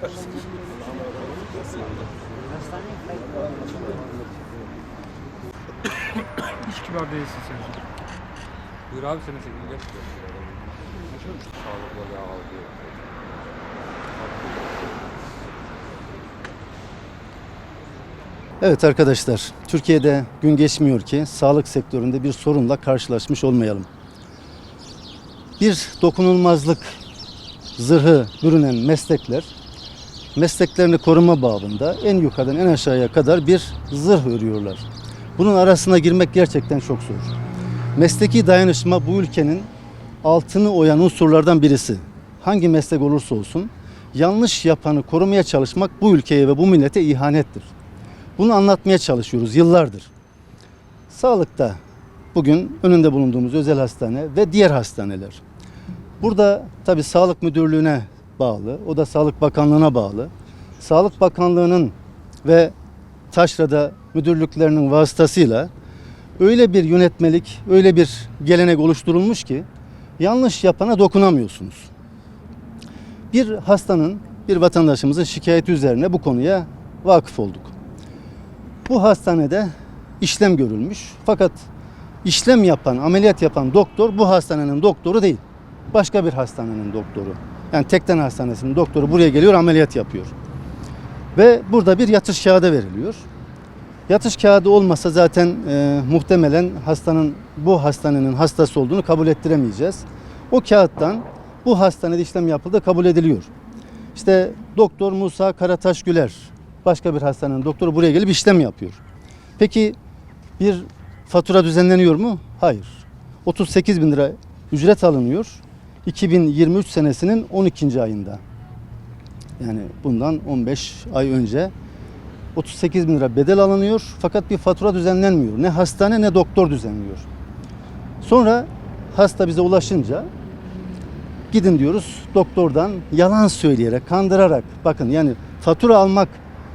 Hiç kibar değilsin sen. Buyur abi senin sevgili gel. Sağlıklı ya abi. Evet arkadaşlar, Türkiye'de gün geçmiyor ki sağlık sektöründe bir sorunla karşılaşmış olmayalım. Bir dokunulmazlık zırhı bürünen meslekler, mesleklerini koruma babında en yukarıdan en aşağıya kadar bir zırh örüyorlar. Bunun arasına girmek gerçekten çok zor. Mesleki dayanışma bu ülkenin altını oyan unsurlardan birisi. Hangi meslek olursa olsun yanlış yapanı korumaya çalışmak bu ülkeye ve bu millete ihanettir. Bunu anlatmaya çalışıyoruz yıllardır. Sağlıkta bugün önünde bulunduğumuz özel hastane ve diğer hastaneler. Burada tabi Sağlık Müdürlüğü'ne bağlı, o da Sağlık Bakanlığı'na bağlı. Sağlık Bakanlığı'nın ve Taşra'da müdürlüklerinin vasıtasıyla öyle bir yönetmelik, öyle bir gelenek oluşturulmuş ki yanlış yapana dokunamıyorsunuz. Bir hastanın, bir vatandaşımızın şikayeti üzerine bu konuya vakıf olduk. Bu hastanede işlem görülmüş. Fakat işlem yapan, ameliyat yapan doktor bu hastanenin doktoru değil. Başka bir hastanenin doktoru. Yani Tekten Hastanesi'nin doktoru buraya geliyor, ameliyat yapıyor. Ve burada bir yatış kağıdı veriliyor. Yatış kağıdı olmasa zaten e, muhtemelen hastanın bu hastanenin hastası olduğunu kabul ettiremeyeceğiz. O kağıttan bu hastanede işlem yapıldı kabul ediliyor. İşte Doktor Musa Karataş Güler başka bir hastanenin doktoru buraya gelip işlem yapıyor. Peki bir fatura düzenleniyor mu? Hayır. 38 bin lira ücret alınıyor. 2023 senesinin 12. ayında. Yani bundan 15 ay önce 38 bin lira bedel alınıyor fakat bir fatura düzenlenmiyor. Ne hastane ne doktor düzenliyor. Sonra hasta bize ulaşınca gidin diyoruz doktordan yalan söyleyerek, kandırarak bakın yani fatura almak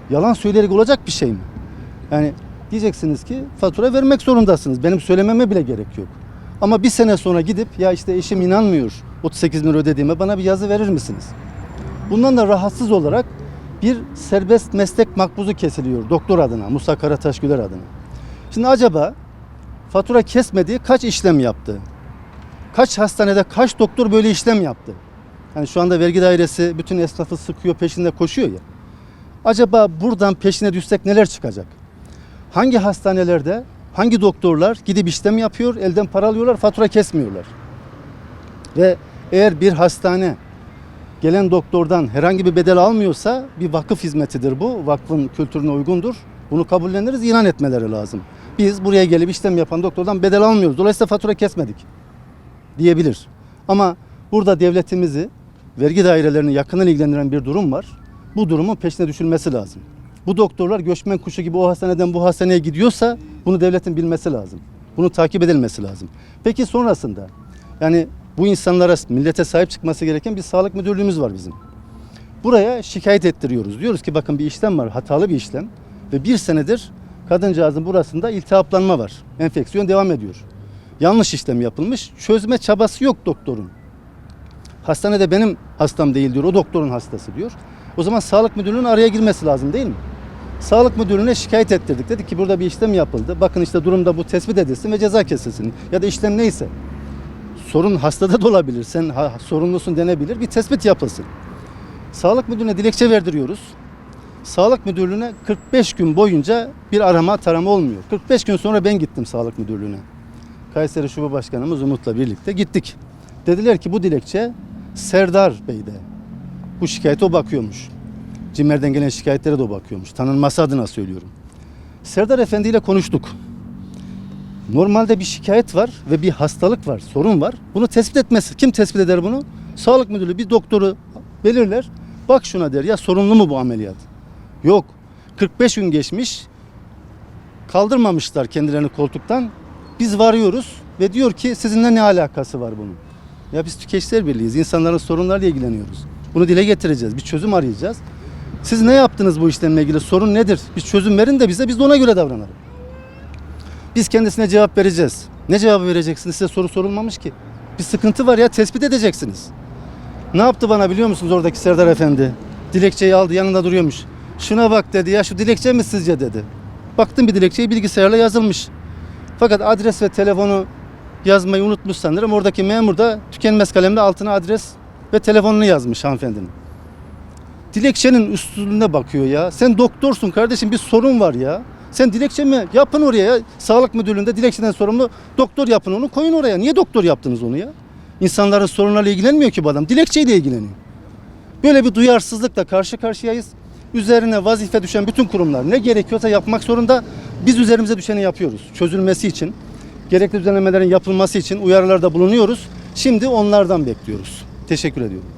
yalan söyleyerek olacak bir şey mi? Yani diyeceksiniz ki fatura vermek zorundasınız. Benim söylememe bile gerek yok. Ama bir sene sonra gidip ya işte eşim inanmıyor 38 bin ödediğime bana bir yazı verir misiniz? Bundan da rahatsız olarak bir serbest meslek makbuzu kesiliyor doktor adına, Musa Karataş Güler adına. Şimdi acaba fatura kesmediği kaç işlem yaptı? Kaç hastanede kaç doktor böyle işlem yaptı? Yani şu anda vergi dairesi bütün esnafı sıkıyor peşinde koşuyor ya. Acaba buradan peşine düşsek neler çıkacak? Hangi hastanelerde hangi doktorlar gidip işlem yapıyor, elden para alıyorlar, fatura kesmiyorlar? Ve eğer bir hastane gelen doktordan herhangi bir bedel almıyorsa bir vakıf hizmetidir bu. Vakfın kültürüne uygundur. Bunu kabulleniriz, ilan etmeleri lazım. Biz buraya gelip işlem yapan doktordan bedel almıyoruz. Dolayısıyla fatura kesmedik diyebilir. Ama burada devletimizi, vergi dairelerini yakından ilgilendiren bir durum var. Bu durumun peşine düşülmesi lazım. Bu doktorlar göçmen kuşu gibi o hastaneden bu hastaneye gidiyorsa bunu devletin bilmesi lazım. Bunu takip edilmesi lazım. Peki sonrasında yani bu insanlara millete sahip çıkması gereken bir sağlık müdürlüğümüz var bizim. Buraya şikayet ettiriyoruz. Diyoruz ki bakın bir işlem var, hatalı bir işlem ve bir senedir kadıncağızın burasında iltihaplanma var. Enfeksiyon devam ediyor. Yanlış işlem yapılmış. Çözme çabası yok doktorun. Hastanede benim hastam değil diyor. O doktorun hastası diyor. O zaman sağlık müdürlüğünün araya girmesi lazım değil mi? Sağlık müdürlüğüne şikayet ettirdik. Dedik ki burada bir işlem yapıldı. Bakın işte durumda bu tespit edilsin ve ceza kesilsin. Ya da işlem neyse. Sorun hastada da olabilir. Sen ha, sorumlusun denebilir. Bir tespit yapılsın. Sağlık müdürlüğüne dilekçe verdiriyoruz. Sağlık müdürlüğüne 45 gün boyunca bir arama tarama olmuyor. 45 gün sonra ben gittim sağlık müdürlüğüne. Kayseri Şube Başkanımız Umut'la birlikte gittik. Dediler ki bu dilekçe Serdar Bey'de. Bu şikayete o bakıyormuş. Cimer'den gelen şikayetlere de o bakıyormuş. Tanınması adına söylüyorum. Serdar Efendi ile konuştuk. Normalde bir şikayet var ve bir hastalık var, sorun var. Bunu tespit etmesi. Kim tespit eder bunu? Sağlık müdürlüğü bir doktoru belirler. Bak şuna der ya sorunlu mu bu ameliyat? Yok. 45 gün geçmiş. Kaldırmamışlar kendilerini koltuktan. Biz varıyoruz ve diyor ki sizinle ne alakası var bunun? Ya biz tüketiciler birliğiyiz. İnsanların sorunlarıyla ilgileniyoruz. Bunu dile getireceğiz. Bir çözüm arayacağız. Siz ne yaptınız bu işlemle ilgili? Sorun nedir? Bir çözüm verin de bize biz de ona göre davranalım. Biz kendisine cevap vereceğiz. Ne cevabı vereceksiniz? Size soru sorulmamış ki. Bir sıkıntı var ya tespit edeceksiniz. Ne yaptı bana biliyor musunuz oradaki Serdar Efendi? Dilekçeyi aldı yanında duruyormuş. Şuna bak dedi ya şu dilekçe mi sizce dedi. Baktım bir dilekçeyi bilgisayarla yazılmış. Fakat adres ve telefonu yazmayı unutmuş sanırım. Oradaki memur da tükenmez kalemle altına adres ve telefonunu yazmış hanımefendinin. Dilekçenin üstünde bakıyor ya. Sen doktorsun kardeşim bir sorun var ya. Sen dilekçe mi? Yapın oraya ya. Sağlık müdürlüğünde dilekçeden sorumlu doktor yapın onu koyun oraya. Niye doktor yaptınız onu ya? İnsanların sorunlarıyla ilgilenmiyor ki bu adam. Dilekçeyle ilgileniyor. Böyle bir duyarsızlıkla karşı karşıyayız. Üzerine vazife düşen bütün kurumlar ne gerekiyorsa yapmak zorunda. Biz üzerimize düşeni yapıyoruz. Çözülmesi için, gerekli düzenlemelerin yapılması için uyarılarda bulunuyoruz. Şimdi onlardan bekliyoruz. Teşekkür ediyorum.